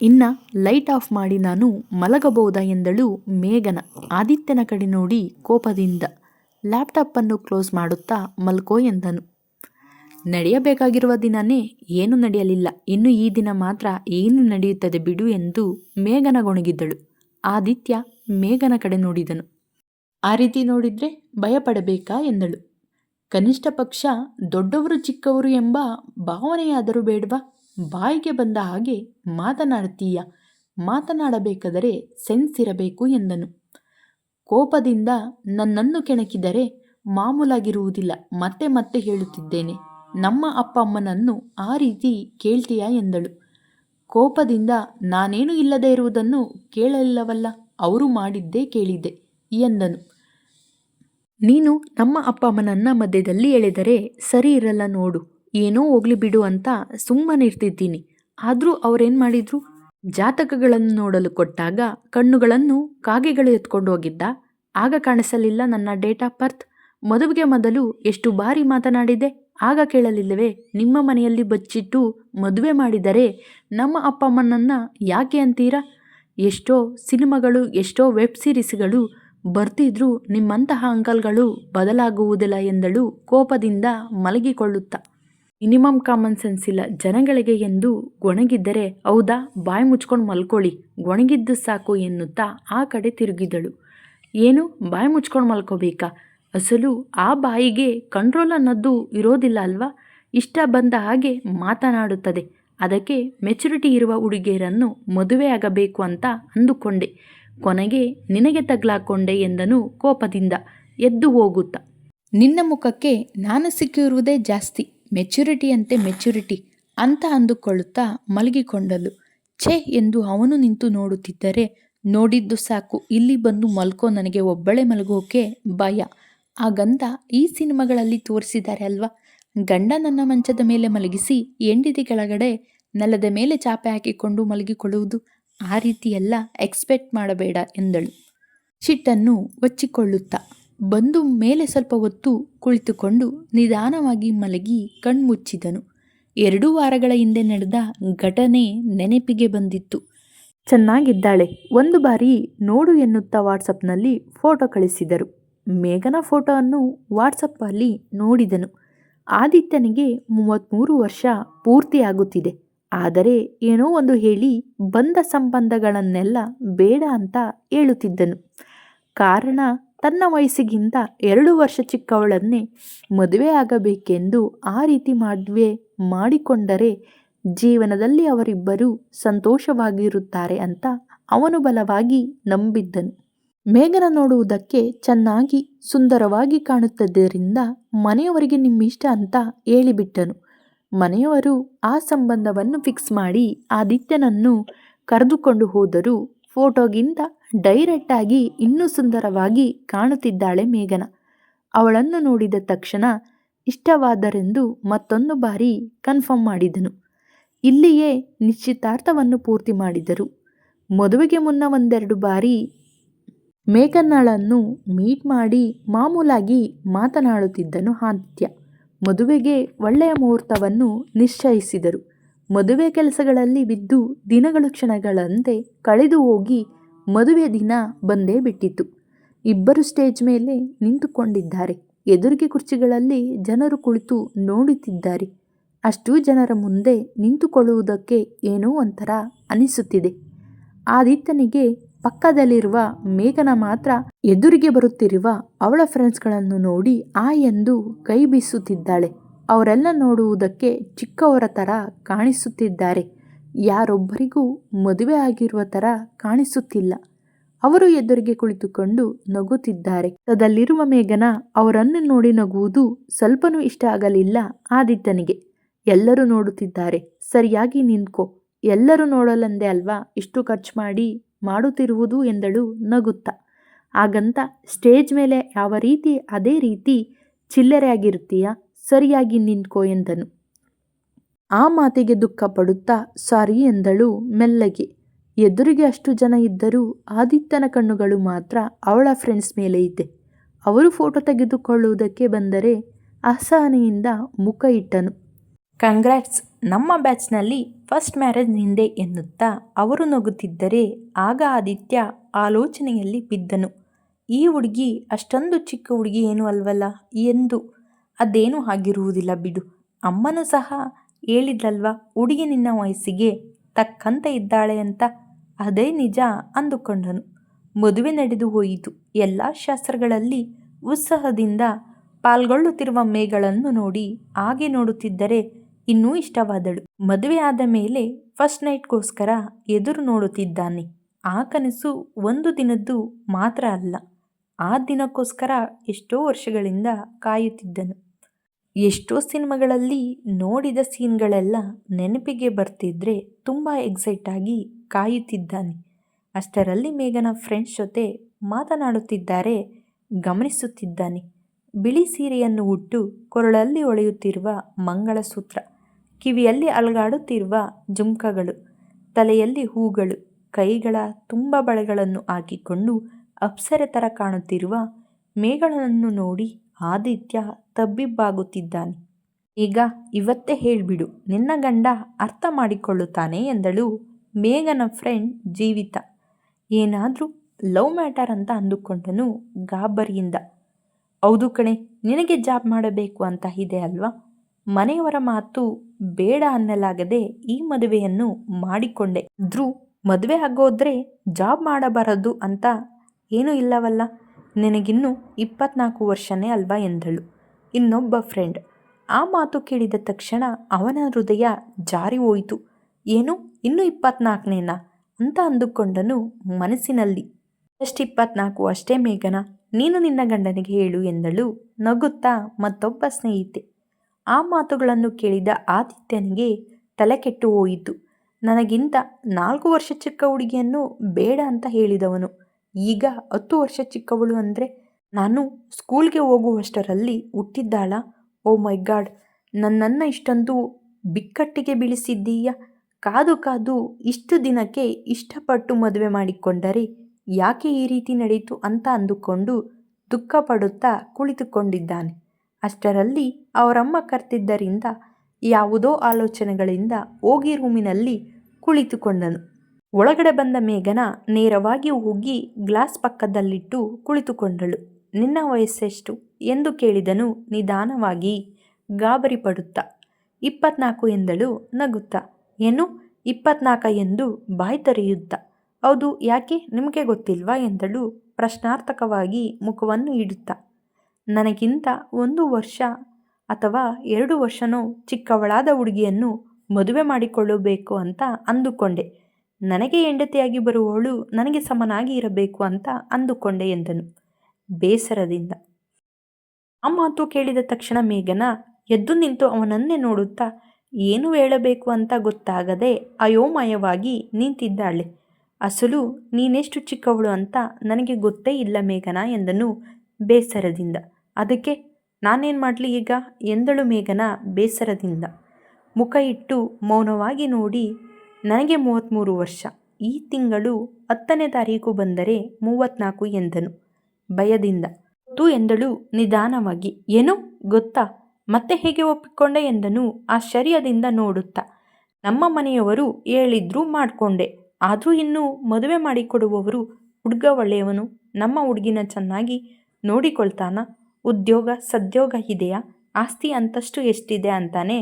ಇನ್ನ light off ಮಾಡಿ ನಾನು ಮಲಗಬಹುದಾ ಎಂದಳು ಮೇಘನ. ಆದಿತ್ಯನ ಕಡೆ ನೋಡಿ ಕೋಪದಿಂದ ಲ್ಯಾಪ್ಟಾಪನ್ನು ಕ್ಲೋಸ್ ಮಾಡುತ್ತಾ ಮಲ್ಕೋ ಎಂದನು. ನಡೆಯಬೇಕಾಗಿರುವ ದಿನನೇ ಏನೂ ನಡೆಯಲಿಲ್ಲ. ಇನ್ನು ಈ ದಿನ ಮಾತ್ರ ಏನು ನಡೆಯುತ್ತದೆ ಬಿಡು ಎಂದು ಮೇಘನ ಗೊಣಗಿದ್ದಳು. ಆದಿತ್ಯ ಮೇಘನ ಕಡೆ ನೋಡಿದನು. ಆ ರೀತಿ ನೋಡಿದ್ರೆ ಭಯಪಡಬೇಕಾ ಎಂದಳು. ಕನಿಷ್ಠ ಪಕ್ಷ ದೊಡ್ಡವರು ಚಿಕ್ಕವರು ಎಂಬ ಭಾವನೆಯಾದರೂ ಬೇಡವಾ? ಬಾಯಿಗೆ ಬಂದ ಹಾಗೆ ಮಾತನಾಡ್ತೀಯ? ಮಾತನಾಡಬೇಕಾದರೆ ಸೆನ್ಸ್ ಇರಬೇಕು ಎಂದನು. ಕೋಪದಿಂದ ನನ್ನನ್ನು ಕೆಣಕಿದರೆ ಮಾಮೂಲಾಗಿರುವುದಿಲ್ಲ, ಮತ್ತೆ ಮತ್ತೆ ಹೇಳುತ್ತಿದ್ದೇನೆ. ನಮ್ಮ ಅಪ್ಪ ಅಮ್ಮನನ್ನು ಆ ರೀತಿ ಕೇಳ್ತೀಯಾ ಎಂದಳು. ಕೋಪದಿಂದ ನಾನೇನು ಇಲ್ಲದೆ ಇರುವುದನ್ನು ಕೇಳಲಿಲ್ಲವಲ್ಲ, ಅವರು ಮಾಡಿದ್ದೇ ಕೇಳಿದ್ದೆ ಎಂದನು. ನೀನು ನಮ್ಮ ಅಪ್ಪ ಅಮ್ಮನನ್ನ ಮಧ್ಯದಲ್ಲಿ ಎಳೆದರೆ ಸರಿ ಇರಲ್ಲ ನೋಡು. ಏನೋ ಹೋಗ್ಲಿ ಬಿಡು ಅಂತ ಸುಮ್ಮನೆ ಇರ್ತಿದ್ದೀನಿ. ಆದರೂ ಅವರೇನು ಮಾಡಿದ್ರು? ಜಾತಕಗಳನ್ನು ನೋಡಲು ಕೊಟ್ಟಾಗ ಕಣ್ಣುಗಳನ್ನು ಕಾಗೆಗಳು ಎತ್ಕೊಂಡು ಹೋಗಿದ್ದ. ಆಗ ಕಾಣಿಸಲಿಲ್ಲ ನನ್ನ ಡೇಟ್ ಆಫ್ ಬರ್ತ್. ಮದುವೆಗೆ ಮೊದಲು ಎಷ್ಟು ಬಾರಿ ಮಾತನಾಡಿದೆ? ಆಗ ಕೇಳಲಿಲ್ಲವೇ? ನಿಮ್ಮ ಮನೆಯಲ್ಲಿ ಬಚ್ಚಿಟ್ಟು ಮದುವೆ ಮಾಡಿದರೆ ನಮ್ಮ ಅಪ್ಪ ಅಮ್ಮನನ್ನು ಯಾಕೆ ಅಂತೀರಾ? ಎಷ್ಟೋ ಸಿನಿಮಾಗಳು, ಎಷ್ಟೋ ವೆಬ್ ಸೀರೀಸ್ಗಳು ಬರ್ತಿದ್ರೂ ನಿಮ್ಮಂತಹ ಅಂಕಲ್ಗಳು ಬದಲಾಗುವುದಿಲ್ಲ ಎಂದಳು ಕೋಪದಿಂದ ಮಲಗಿಕೊಳ್ಳುತ್ತಾ. ಮಿನಿಮಮ್ ಕಾಮನ್ ಸೆನ್ಸ್ ಇಲ್ಲ. ಜನಗಳಿಗೆ ಎಂದು ಗೊಣಗಿದ್ದರೆ ಹೌದಾ? ಬಾಯಿ ಮುಚ್ಕೊಂಡು ಮಲ್ಕೊಳ್ಳಿ. ಗೊಣಗಿದ್ದು ಸಾಕು ಎನ್ನುತ್ತಾ ಆ ಕಡೆ ತಿರುಗಿದಳು. ಏನು? ಬಾಯಿ ಮುಚ್ಕೊಂಡು ಮಲ್ಕೋಬೇಕಾ? ಅಸಲು ಆ ಬಾಯಿಗೆ ಕಂಟ್ರೋಲ್ ಅನ್ನೋದು ಇರೋದಿಲ್ಲ ಅಲ್ವಾ? ಇಷ್ಟ ಬಂದ ಹಾಗೆ ಮಾತನಾಡುತ್ತದೆ. ಅದಕ್ಕೆ ಮೆಚುರಿಟಿ ಇರುವ ಹುಡುಗಿಯರನ್ನು ಮದುವೆಯಾಗಬೇಕು ಅಂತ ಅಂದುಕೊಂಡೆ. ಕೊನೆಗೆ ನಿನಗೆ ತಗ್ಲಾಕೊಂಡೆ ಎಂದನು ಕೋಪದಿಂದ ಎದ್ದು ಹೋಗುತ್ತಾ. ನಿನ್ನ ಮುಖಕ್ಕೆ ನಾನು ಸಿಕ್ಕಿರುವುದೇ ಜಾಸ್ತಿ. ಮೆಚುರಿಟಿ ಅಂತೆ ಮೆಚುರಿಟಿ ಅಂತ ಅಂದುಕೊಳ್ಳುತ್ತಾ ಮಲಗಿಕೊಂಡಳು. ಛೇ ಎಂದು ಅವನು ನಿಂತು ನೋಡುತ್ತಿದ್ದರೆ ನೋಡಿದ್ದು ಸಾಕು. ಇಲ್ಲಿ ಬಂದು ಮಲ್ಕೋ, ನನಗೆ ಒಬ್ಬಳೆ ಮಲಗೋಕೆ ಭಯ. ಆ ಗಂಧ ಈ ಸಿನಿಮಾಗಳಲ್ಲಿ ತೋರಿಸಿದ್ದಾರೆ ಅಲ್ವಾ? ಗಂಡ ನನ್ನ ಮಂಚದ ಮೇಲೆ ಮಲಗಿಸಿ ಎಂಡಿದಿ ಕೆಳಗಡೆ ನೆಲದ ಮೇಲೆ ಚಾಪೆ ಹಾಕಿಕೊಂಡು ಮಲಗಿಕೊಳ್ಳುವುದು ಆ ರೀತಿಯೆಲ್ಲ ಎಕ್ಸ್ಪೆಕ್ಟ್ ಮಾಡಬೇಡ ಎಂದಳು. ಚಿಟ್ಟನ್ನು ಒಚ್ಚಿಕೊಳ್ಳುತ್ತಾ ಬಂದು ಮೇಲೆ ಸ್ವಲ್ಪ ಹೊತ್ತು ಕುಳಿತುಕೊಂಡು ನಿಧಾನವಾಗಿ ಮಲಗಿ ಕಣ್ಮುಚ್ಚಿದನು. ಎರಡು ವಾರಗಳ ಹಿಂದೆ ನಡೆದ ಘಟನೆ ನೆನಪಿಗೆ ಬಂದಿತ್ತು. ಚೆನ್ನಾಗಿದ್ದಾಳೆ. ಒಂದು ಬಾರಿ ನೋಡು ಎನ್ನುತ್ತಾ ವಾಟ್ಸಪ್ನಲ್ಲಿ ಫೋಟೋ ಕಳಿಸಿದರು. ಮೇಘನ ಫೋಟೋವನ್ನು ವಾಟ್ಸಪ್ಪಲ್ಲಿ ನೋಡಿದನು. ಆದಿತ್ಯನಿಗೆ ಮೂವತ್ತ್ಮೂರು ವರ್ಷ ಪೂರ್ತಿಯಾಗುತ್ತಿದೆ. ಆದರೆ ಏನೋ ಒಂದು ಹೇಳಿ ಬಂದ ಸಂಬಂಧಗಳನ್ನೆಲ್ಲ ಬೇಡ ಅಂತ ಹೇಳುತ್ತಿದ್ದನು. ಕಾರಣ ತನ್ನ ವಯಸ್ಸಿಗಿಂತ ಎರಡು ವರ್ಷ ಚಿಕ್ಕವಳನ್ನೇ ಮದುವೆ ಆಗಬೇಕೆಂದು ಆ ರೀತಿ ಮದುವೆ ಮಾಡಿಕೊಂಡರೆ ಜೀವನದಲ್ಲಿ ಅವರಿಬ್ಬರು ಸಂತೋಷವಾಗಿರುತ್ತಾರೆ ಅಂತ ಅವನು ಬಲವಾಗಿ ನಂಬಿದ್ದನು. ಮೇಘನ ನೋಡುವುದಕ್ಕೆ ಚೆನ್ನಾಗಿ ಸುಂದರವಾಗಿ ಕಾಣುತ್ತಿದ್ದರಿಂದ ಮನೆಯವರಿಗೆ ನಿಮ್ಮಿಷ್ಟ ಅಂತ ಹೇಳಿಬಿಟ್ಟನು. ಮನೆಯವರು ಆ ಸಂಬಂಧವನ್ನು ಫಿಕ್ಸ್ ಮಾಡಿ ಆದಿತ್ಯನನ್ನು ಕರೆದುಕೊಂಡು ಹೋದರೂ ಫೋಟೋಗಿಂತ ಡೈರೆಕ್ಟಾಗಿ ಇನ್ನೂ ಸುಂದರವಾಗಿ ಕಾಣುತ್ತಿದ್ದಾಳೆ ಮೇಘನ. ಅವಳನ್ನು ನೋಡಿದ ತಕ್ಷಣ ಇಷ್ಟವಾದರೆಂದು ಮತ್ತೊಂದು ಬಾರಿ ಕನ್ಫರ್ಮ್ ಮಾಡಿದನು. ಇಲ್ಲಿಯೇ ನಿಶ್ಚಿತಾರ್ಥವನ್ನು ಪೂರ್ತಿ ಮಾಡಿದರು. ಮದುವೆಗೆ ಮುನ್ನ ಒಂದೆರಡು ಬಾರಿ ಮೇಘನಾಳನ್ನು ಮೀಟ್ ಮಾಡಿ ಮಾಮೂಲಾಗಿ ಮಾತನಾಡುತ್ತಿದ್ದನು ಆದಿತ್ಯ. ಮದುವೆಗೆ ಒಳ್ಳೆಯ ಮುಹೂರ್ತವನ್ನು ನಿಶ್ಚಯಿಸಿದರು. ಮದುವೆ ಕೆಲಸಗಳಲ್ಲಿ ಬಿದ್ದು ದಿನಗಳು ಕ್ಷಣಗಳಂತೆ ಕಳೆದು ಹೋಗಿ ಮದುವೆ ದಿನ ಬಂದೇ ಬಿಟ್ಟಿತು ಇಬ್ಬರು ಸ್ಟೇಜ್ ಮೇಲೆ ನಿಂತುಕೊಂಡಿದ್ದಾರೆ. ಎದುರಿಗೆ ಕುರ್ಚಿಗಳಲ್ಲಿ ಜನರು ಕುಳಿತು ನೋಡುತ್ತಿದ್ದಾರೆ. ಅಷ್ಟೂ ಜನರ ಮುಂದೆ ನಿಂತುಕೊಳ್ಳುವುದಕ್ಕೆ ಏನೋ ಒಂಥರ ಅನಿಸುತ್ತಿದೆ. ಆದಿತ್ಯನಿಗೆ ಪಕ್ಕದಲ್ಲಿರುವ ಮೇಘನ ಮಾತ್ರ ಎದುರಿಗೆ ಬರುತ್ತಿರುವ ಅವಳ ಫ್ರೆಂಡ್ಸ್ಗಳನ್ನು ನೋಡಿ ಆ ಎಂದು ಕೈ ಬೀಸುತ್ತಿದ್ದಾಳೆ. ಅವರೆಲ್ಲ ನೋಡುವುದಕ್ಕೆ ಚಿಕ್ಕವರ ಥರ ಕಾಣಿಸುತ್ತಿದ್ದಾರೆ. ಯಾರೊಬ್ಬರಿಗೂ ಮದುವೆ ಆಗಿರುವ ಥರ ಕಾಣಿಸುತ್ತಿಲ್ಲ. ಅವರು ಎದುರಿಗೆ ಕುಳಿತುಕೊಂಡು ನಗುತ್ತಿದ್ದಾರೆ. ಅದಲ್ಲಿರುವ ಮೇಘನ ಅವರನ್ನು ನೋಡಿ ನಗುವುದು ಸ್ವಲ್ಪನೂ ಇಷ್ಟ ಆಗಲಿಲ್ಲ ಆದಿತ್ತನಿಗೆ ಎಲ್ಲರೂ ನೋಡುತ್ತಿದ್ದಾರೆ. ಸರಿಯಾಗಿ ನಿಂತ್ಕೋ. ಎಲ್ಲರೂ ನೋಡಲಂದೆ ಅಲ್ವಾ ಇಷ್ಟು ಖರ್ಚು ಮಾಡಿ ಮಾಡುತ್ತಿರುವುದು ಎಂದಳು ನಗುತ್ತಾ. ಹಾಗಂತ ಸ್ಟೇಜ್ ಮೇಲೆ ಯಾವ ರೀತಿ ಅದೇ ರೀತಿ ಚಿಲ್ಲರೆಯಾಗಿರುತ್ತೀಯ? ಸರಿಯಾಗಿ ನಿಂತ್ಕೋ ಎಂದನು. ಆ ಮಾತಿಗೆ ದುಃಖ ಪಡುತ್ತಾ ಸಾರಿ ಎಂದಳು ಮೆಲ್ಲಗೆ. ಎದುರಿಗೆ ಅಷ್ಟು ಜನ ಇದ್ದರೂ ಆದಿತ್ಯನ ಕಣ್ಣುಗಳು ಮಾತ್ರ ಅವಳ ಫ್ರೆಂಡ್ಸ್ ಮೇಲೆ ಇದೆ. ಅವರು ಫೋಟೋ ತೆಗೆದುಕೊಳ್ಳುವುದಕ್ಕೆ ಬಂದರೆ ಅಸಹನೆಯಿಂದ ಮುಖ ಇಟ್ಟನು. ಕಂಗ್ರ್ಯಾಟ್ಸ್ ನಮ್ಮ ಬ್ಯಾಚ್ನಲ್ಲಿ ಫಸ್ಟ್ ಮ್ಯಾರೇಜ್ ನಿಂದೆ ಎನ್ನುತ್ತಾ ಅವರು ನಗುತ್ತಿದ್ದರೆ ಆಗ ಆದಿತ್ಯ ಆಲೋಚನೆಯಲ್ಲಿ ಬಿದ್ದನು. ಈ ಹುಡುಗಿ ಅಷ್ಟೊಂದು ಚಿಕ್ಕ ಹುಡುಗಿ ಏನು ಅಲ್ವಲ್ಲ? ಎಂದು. ಅದೇನೂ ಆಗಿರುವುದಿಲ್ಲ ಬಿಡು. ಅಮ್ಮನೂ ಸಹ ಹೇಳಿದ್ಲಲ್ವ ಹುಡುಗಿ ನಿನ್ನ ವಯಸ್ಸಿಗೆ ತಕ್ಕಂತೆ ಇದ್ದಾಳೆ ಅಂತ ಅದೇ ನಿಜ ಅಂದುಕೊಂಡನು. ಮದುವೆ ನಡೆದು ಹೋಯಿತು. ಎಲ್ಲ ಶಾಸ್ತ್ರಗಳಲ್ಲಿ ಉತ್ಸಾಹದಿಂದ ಪಾಲ್ಗೊಳ್ಳುತ್ತಿರುವ ಮೇಗಳನ್ನು ನೋಡಿ ಹಾಗೆ ನೋಡುತ್ತಿದ್ದರೆ ಇನ್ನೂ ಇಷ್ಟವಾದಳು. ಮದುವೆ ಆದ ಮೇಲೆ ಫಸ್ಟ್ ನೈಟ್ಗೋಸ್ಕರ ಎದುರು ನೋಡುತ್ತಿದ್ದಾನೆ. ಆ ಕನಸು ಒಂದು ದಿನದ್ದು ಮಾತ್ರ ಅಲ್ಲ, ಆ ದಿನಕ್ಕೋಸ್ಕರ ಎಷ್ಟೋ ವರ್ಷಗಳಿಂದ ಕಾಯುತ್ತಿದ್ದನು. ಎಷ್ಟೋ ಸಿನಿಮಾಗಳಲ್ಲಿ ನೋಡಿದ ಸೀನ್ಗಳೆಲ್ಲ ನೆನಪಿಗೆ ಬರ್ತಿದ್ರೆ ತುಂಬ ಎಕ್ಸೈಟ್ ಆಗಿ ಕಾಯುತ್ತಿದ್ದಾನೆ. ಅಷ್ಟರಲ್ಲಿ ಮೇಘನ ಫ್ರೆಂಡ್ಸ್ ಜೊತೆ ಮಾತನಾಡುತ್ತಿದ್ದಾರೆ, ಗಮನಿಸುತ್ತಿದ್ದಾನೆ. ಬಿಳಿ ಸೀರೆಯನ್ನು ಉಟ್ಟು ಕೊರಳಲ್ಲಿ ಒಳೆಯುತ್ತಿರುವ ಮಂಗಳಸೂತ್ರ, ಕಿವಿಯಲ್ಲಿ ಅಲಗಾಡುತ್ತಿರುವ ಜುಮ್ಕಗಳು, ತಲೆಯಲ್ಲಿ ಹೂಗಳು, ಕೈಗಳ ತುಂಬ ಬಳೆಗಳನ್ನು ಹಾಕಿಕೊಂಡು ಅಪ್ಸರೆ ಥರ ಕಾಣುತ್ತಿರುವ ಮೇಘನನ್ನು ನೋಡಿ ಆದಿತ್ಯ ತಬ್ಬಿಬ್ಬಾಗುತ್ತಿದ್ದಾನೆ. ಈಗ ಇವತ್ತೇ ಹೇಳಿಬಿಡು, ನಿನ್ನ ಗಂಡ ಅರ್ಥ ಮಾಡಿಕೊಳ್ಳುತ್ತಾನೆ ಎಂದಳು ಮೇಘನ ಫ್ರೆಂಡ್ ಜೀವಿತ. ಏನಾದರೂ ಲವ್ ಮ್ಯಾಟರ್ ಅಂತ ಅಂದುಕೊಂಡನು ಗಾಬರಿಯಿಂದ. ಹೌದು ಕಣೆ, ನಿನಗೆ ಜಾಬ್ ಮಾಡಬೇಕು ಅಂತ ಇದೆ ಅಲ್ವಾ? ಮನೆಯವರ ಮಾತು ಬೇಡ ಅನ್ನಲಾಗದೆ ಈ ಮದುವೆಯನ್ನು ಮಾಡಿಕೊಂಡೆ. ಧ್ರು, ಮದುವೆ ಆಗೋದ್ರೆ ಜಾಬ್ ಮಾಡಬಾರದು ಅಂತ ಏನೂ ಇಲ್ಲವಲ್ಲ? ನಿನಗಿನ್ನೂ ಇಪ್ಪತ್ನಾಲ್ಕು ವರ್ಷನೇ ಅಲ್ವಾ ಎಂದಳು. ಇನ್ನೊಬ್ಬ ಫ್ರೆಂಡ್. ಆ ಮಾತು ಕೇಳಿದ ತಕ್ಷಣ ಅವನ ಹೃದಯ ಜಾರಿ ಹೋಯಿತು. ಏನು? ಇನ್ನೂ ಇಪ್ಪತ್ನಾಲ್ಕನೇನಾ? ಅಂತ ಅಂದುಕೊಂಡನು ಮನಸ್ಸಿನಲ್ಲಿ. ಇಪ್ಪತ್ನಾಲ್ಕು ಅಷ್ಟೇ ಮೇಘನ. ನೀನು ನಿನ್ನ ಗಂಡನಿಗೆ ಹೇಳು ಎಂದಳು. ನಗುತ್ತಾ ಮತ್ತೊಬ್ಬ ಸ್ನೇಹಿತೆ. ಆ ಮಾತುಗಳನ್ನು ಕೇಳಿದ ಆದಿತ್ಯನಿಗೆ ತಲೆ ಕೆಟ್ಟು ಹೋಯಿತು. ನನಗಿಂತ ನಾಲ್ಕು ವರ್ಷ ಚಿಕ್ಕ ಹುಡುಗಿಯನ್ನು ಬೇಡ ಅಂತ ಹೇಳಿದವನು. ಈಗ ಹತ್ತು ವರ್ಷ ಚಿಕ್ಕವಳು ಅಂದರೆ ನಾನು ಸ್ಕೂಲ್ಗೆ ಹೋಗುವಷ್ಟರಲ್ಲಿ ಹುಟ್ಟಿದ್ದಾಳ. ಓ ಮೈ ಗಾಡ್ ನನ್ನನ್ನು ಇಷ್ಟೊಂದು ಬಿಕ್ಕಟ್ಟಿಗೆ ಬೀಳಿಸಿದ್ದೀಯ. ಕಾದು ಕಾದು ಇಷ್ಟು ದಿನಕ್ಕೆ ಇಷ್ಟಪಟ್ಟು ಮದುವೆ ಮಾಡಿಕೊಂಡರೆ ಯಾಕೆ ಈ ರೀತಿ ನಡೆಯಿತು ಅಂತ ಅಂದುಕೊಂಡು ದುಃಖ ಪಡುತ್ತಾ ಕುಳಿತುಕೊಂಡಿದ್ದಾನೆ. ಅಷ್ಟರಲ್ಲಿ ಅವರಮ್ಮ ಕರ್ತಿದ್ದರಿಂದ ಯಾವುದೋ ಆಲೋಚನೆಗಳಿಂದ ಹೋಗಿ ರೂಮಿನಲ್ಲಿ ಕುಳಿತುಕೊಂಡನು. ಒಳಗಡೆ ಬಂದ ಮೇಘನ ನೇರವಾಗಿ ಹೋಗಿ ಗ್ಲಾಸ್ ಪಕ್ಕದಲ್ಲಿಟ್ಟು ಕುಳಿತುಕೊಂಡಳು. ನಿನ್ನ ವಯಸ್ಸೆಷ್ಟು? ಎಂದು ಕೇಳಿದನು ನಿಧಾನವಾಗಿ ಗಾಬರಿ ಪಡುತ್ತಾ ಇಪ್ಪತ್ನಾಲ್ಕು ಎಂದಳು ನಗುತ್ತಾ. ಏನು? ಇಪ್ಪತ್ನಾಲ್ಕ ಎಂದು ಬಾಯಿ ತೆರೆಯುತ್ತಾ. ಹೌದು, ಯಾಕೆ? ನಿಮಗೆ ಗೊತ್ತಿಲ್ವಾ? ಎಂದಳು ಪ್ರಶ್ನಾರ್ಥಕವಾಗಿ ಮುಖವನ್ನು ಇಡುತ್ತಾ. ನನಗಿಂತ ಒಂದು ವರ್ಷ ಅಥವಾ ಎರಡು ವರ್ಷನೋ ಚಿಕ್ಕವಳಾದ ಹುಡುಗಿಯನ್ನು ಮದುವೆ ಮಾಡಿಕೊಳ್ಳಬೇಕು ಅಂತ ಅಂದುಕೊಂಡೆ. ನನಗೆ ಹೆಂಡತಿಯಾಗಿ ಬರುವವಳು ನನಗೆ ಸಮನಾಗಿ ಇರಬೇಕು ಅಂತ ಅಂದುಕೊಂಡೆ ಎಂದನು. ಬೇಸರದಿಂದ. ಆ ಮಾತು ಕೇಳಿದ ತಕ್ಷಣ ಮೇಘನ, ಎದ್ದು ನಿಂತು ಅವನನ್ನೇ ನೋಡುತ್ತಾ, ಏನು ಹೇಳಬೇಕು ಅಂತ ಗೊತ್ತಾಗದೆ ಅಯೋಮಯವಾಗಿ ನಿಂತಿದ್ದಾಳೆ. ಅಸಲು, ನೀನೆಷ್ಟು ಚಿಕ್ಕವಳು ಅಂತ ನನಗೆ ಗೊತ್ತೇ ಇಲ್ಲ ಮೇಘನ ಎಂದನು ಬೇಸರದಿಂದ. ಅದಕ್ಕೆ, ನಾನೇನು ಮಾಡಲಿ ಈಗ? ಎಂದಳು ಮೇಘನ ಬೇಸರದಿಂದ. ಮುಖ ಇಟ್ಟು ಮೌನವಾಗಿ ನೋಡಿ ನನಗೆ ಮೂವತ್ತ್ಮೂರು ವರ್ಷ. ಈ ತಿಂಗಳು ಹತ್ತನೇ ತಾರೀಕು ಬಂದರೆ ಮೂವತ್ತ್ನಾಲ್ಕು ಎಂದನು. ಭಯದಿಂದ ತು ಎಂದಳು ನಿಧಾನವಾಗಿ. ಏನು? ಗೊತ್ತಾ? ಮತ್ತೆ ಹೇಗೆ ಒಪ್ಪಿಕೊಂಡೆ ಎಂದನು ಆಶ್ಚರ್ಯದಿಂದ ನೋಡುತ್ತಾ. ನಮ್ಮ ಮನೆಯವರು ಹೇಳಿದ್ರೂ ಮಾಡಿಕೊಂಡೆ. ಆದರೂ ಇನ್ನೂ ಮದುವೆ ಮಾಡಿಕೊಡುವವರು ಹುಡುಗ ಒಳ್ಳೆಯವನು ನಮ್ಮ ಹುಡುಗಿನ ಚೆನ್ನಾಗಿ ನೋಡಿಕೊಳ್ತಾನ? ಉದ್ಯೋಗ ಸದ್ಯೋಗ ಇದೆಯಾ? ಆಸ್ತಿ ಅಂತಷ್ಟು ಎಷ್ಟಿದೆ ಅಂತಾನೆ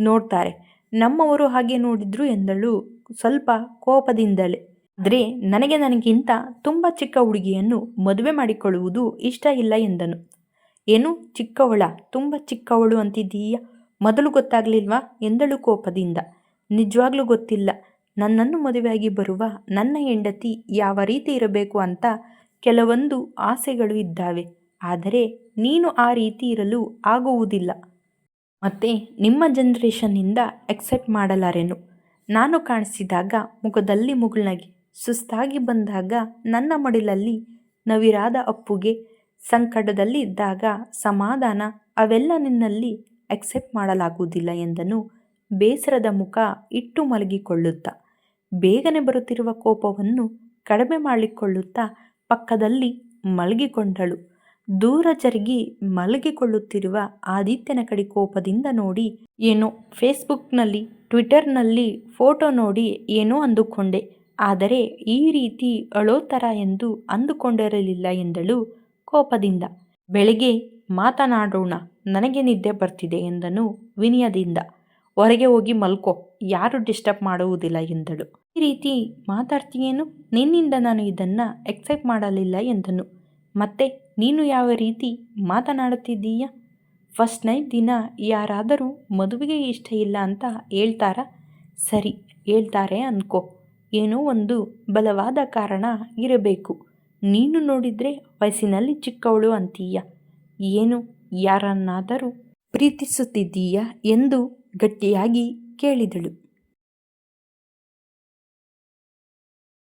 ನೋಡ್ತಾರೆ. ನಮ್ಮವರು ಹಾಗೆ ನೋಡಿದ್ರು ಎಂದಳು ಸ್ವಲ್ಪ ಕೋಪದಿಂದಲೇ. ಆದರೆ ನನಗೆ ನನಗಿಂತ ತುಂಬ ಚಿಕ್ಕ ಹುಡುಗಿಯನ್ನು ಮದುವೆ ಮಾಡಿಕೊಳ್ಳುವುದು ಇಷ್ಟ ಇಲ್ಲ ಎಂದನು. ಏನು ಚಿಕ್ಕವಳ, ತುಂಬ ಚಿಕ್ಕವಳು ಅಂತಿದ್ದೀಯ? ಮೊದಲು ಗೊತ್ತಾಗಲಿಲ್ವಾ? ಎಂದಳು ಕೋಪದಿಂದ. ನಿಜವಾಗ್ಲೂ ಗೊತ್ತಿಲ್ಲ. ನನ್ನನ್ನು ಮದುವೆಯಾಗಿ ಬರುವ ನನ್ನ ಹೆಂಡತಿ ಯಾವ ರೀತಿ ಇರಬೇಕು ಅಂತ ಕೆಲವೊಂದು ಆಸೆಗಳು ಇದ್ದಾವೆ. ಆದರೆ ನೀನು ಆ ರೀತಿ ಇರಲು ಆಗುವುದಿಲ್ಲ. ಮತ್ತು ನಿಮ್ಮ ಜನ್ರೇಷನ್ನಿಂದ ಎಕ್ಸೆಪ್ಟ್ ಮಾಡಲಾರೆನು? ನಾನು ಕಾಣಿಸಿದಾಗ ಮುಖದಲ್ಲಿ ಮುಗುಳ್ನಗೆ, ಸುಸ್ತಾಗಿ ಬಂದಾಗ ನನ್ನ ಮಡಿಲಲ್ಲಿ ನವಿರಾದ ಅಪ್ಪುಗೆ ಸಂಕಟದಲ್ಲಿ ಇದ್ದಾಗ ಸಮಾಧಾನ ಅವೆಲ್ಲ ನಿನ್ನಲ್ಲಿ ಎಕ್ಸೆಪ್ಟ್ ಮಾಡಲಾಗುವುದಿಲ್ಲ ಎಂದನು ಬೇಸರದ ಮುಖ ಇಟ್ಟು ಮಲಗಿಕೊಳ್ಳುತ್ತಾ, ಬೇಗನೆ ಬರುತ್ತಿರುವ ಕೋಪವನ್ನು ಕಡಿಮೆ ಮಾಡಿಕೊಳ್ಳುತ್ತಾ ಪಕ್ಕದಲ್ಲಿ ಮಲಗಿಕೊಂಡಳು. ದೂರ ಜರುಗಿ ಮಲಗಿಕೊಳ್ಳುತ್ತಿರುವ ಆದಿತ್ಯನ ಕಡೆ ಕೋಪದಿಂದ ನೋಡಿ, ಏನೋ ಫೇಸ್ಬುಕ್ನಲ್ಲಿ, ಟ್ವಿಟರ್ನಲ್ಲಿ ಫೋಟೋ ನೋಡಿ ಏನೋ ಅಂದುಕೊಂಡೆ. ಆದರೆ ಈ ರೀತಿ ಅಳೋ ಥರ ಎಂದು ಅಂದುಕೊಂಡಿರಲಿಲ್ಲ ಎಂದಳು ಕೋಪದಿಂದ. ಬೆಳಿಗ್ಗೆ ಮಾತನಾಡೋಣ, ನನಗೆ ನಿದ್ದೆ ಬರ್ತಿದೆ ಎಂದನು ವಿನಯದಿಂದ. ಹೊರಗೆ ಹೋಗಿ ಮಲ್ಕೋ, ಯಾರು ಡಿಸ್ಟರ್ಬ್ ಮಾಡುವುದಿಲ್ಲ ಎಂದಳು. ಈ ರೀತಿ ಮಾತಾಡ್ತೀಯೇನು? ನಿನ್ನಿಂದ ನಾನು ಇದನ್ನು ಎಕ್ಸೆಪ್ಟ್ ಮಾಡಲಿಲ್ಲ ಎಂದನು. ಮತ್ತೆ ನೀನು ಯಾವ ರೀತಿ ಮಾತನಾಡುತ್ತಿದ್ದೀಯ? ಫಸ್ಟ್ ನೈಟ್ ದಿನ ಯಾರಾದರೂ ಮದುವೆಗೆ ಇಷ್ಟ ಇಲ್ಲ ಅಂತ ಹೇಳ್ತಾರಾ? ಸರಿ, ಹೇಳ್ತಾರೆ ಅನ್ಕೋ. ಏನೋ ಒಂದು ಬಲವಾದ ಕಾರಣ ಇರಬೇಕು. ನೀನು ನೋಡಿದರೆ ವಯಸ್ಸಿನಲ್ಲಿ ಚಿಕ್ಕವಳು ಅಂತೀಯ? ಏನು, ಯಾರನ್ನಾದರೂ ಪ್ರೀತಿಸುತ್ತಿದ್ದೀಯಾ ಎಂದು ಗಟ್ಟಿಯಾಗಿ ಕೇಳಿದಳು.